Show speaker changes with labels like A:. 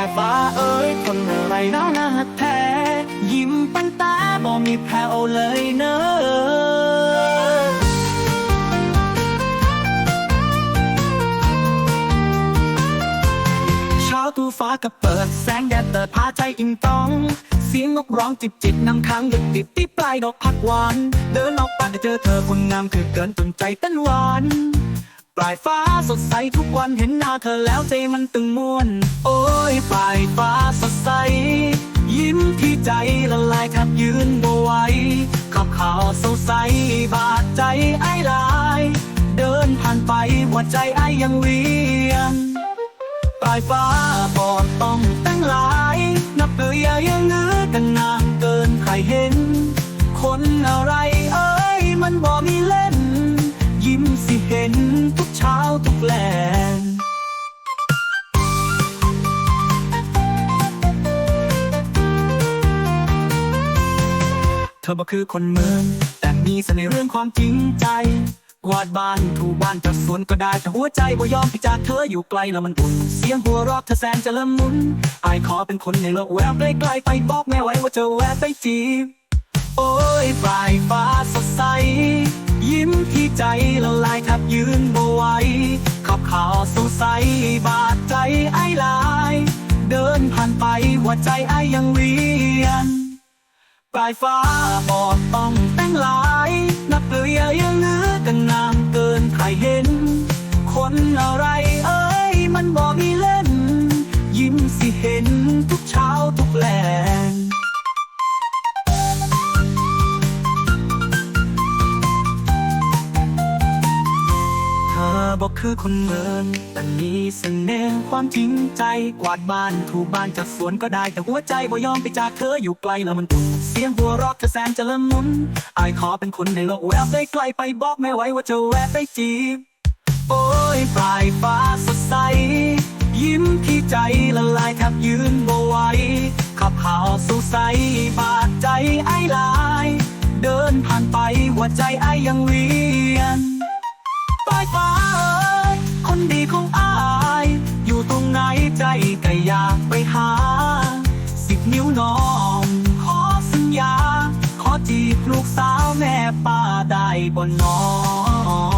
A: ายฟ้าเอ้ยคนอะไรน่าหน้าแท้ยิ้มปันตาบ่มีแผ่วเลยเนอะเช้าตูฟ้าก็เปิดแสงแดดเติดพาใจอิ่มต้อง เสียงนกร้องจิบจิตนำค้างดึกติดที่ปลายดอกผักหวาน เดินออกไปเจอเธอคนงามคือเกินจนใจเต้นหวาน ปลายฟ้าสดใสทุกวันเห็นหน้าเธอแล้วใจมันตึงม่วน โอ้ยปลายฟ้าสดใส ยิ้มที่ใจละลายแทบยืนบ่ไหวขับข่าวสดใสบาดใจไอ้ลาย เดินผ่านไปหัวใจไอ้ยังเวียนปลายฟ้าบอดต้องตั้งหลาย นับเบื่อยังเงือ นทุกเช้าทุกแลงเธอบ่คือคนเมือง แต่มีเสน่ห์เรื่องความจริงใจ วาดบ้านถูบ้านจัดสวนก็ได้แต่หัวใจบ่ยอมที่จากเธออยู่ไกลแล้วมันอุ่น เสียงหัวเรอกเธอแสนจะเริ่มมุนไอขอเป็นคนในโลกแวบใกล้ๆไปบอกแม่ไว้ว่าเธอแวะไปจีบ โอ้ยปลายฟ้าสดใส ใจละลายแทบยืนบ่ไหวขับขาวสงสัยบาดใจไอ้ลาย เดินผ่านไปหัวใจไอ้ยังเวียน ปลายฟ้าบอดต้องแต่งลาย นับเกลียยังเงือกันนานเกินใครเห็น คนอะไรเอ้ยมันบอกมีเล่น ยิ้มสิเห็นทุกเช้าทุกแลง คือคนเมืองแต่มีเสน่ห์ความจริงใจ กวาดบ้านถูบ้านจัดสวนก็ได้ แต่หัวใจบ่ยอมไปจากเธออยู่ไกลแล้วมันอุ่นเสียงหัวเรอกเธอแสนจะละมุนอายขอเป็นคนในโลกแวบได้ไกลไปบอกไม่ไหวว่าจะแวะไปจีบ โอ้ยปลายฟ้าสดใส ยิ้มที่ใจละลายแทบยืนบ่ไหวขับขาวสงสัยบาดใจไอ้ลาย เดินผ่านไปหัวใจไอ้ยังเวียนปลายฟ้า สาวแม่ป้าได้บนน้อง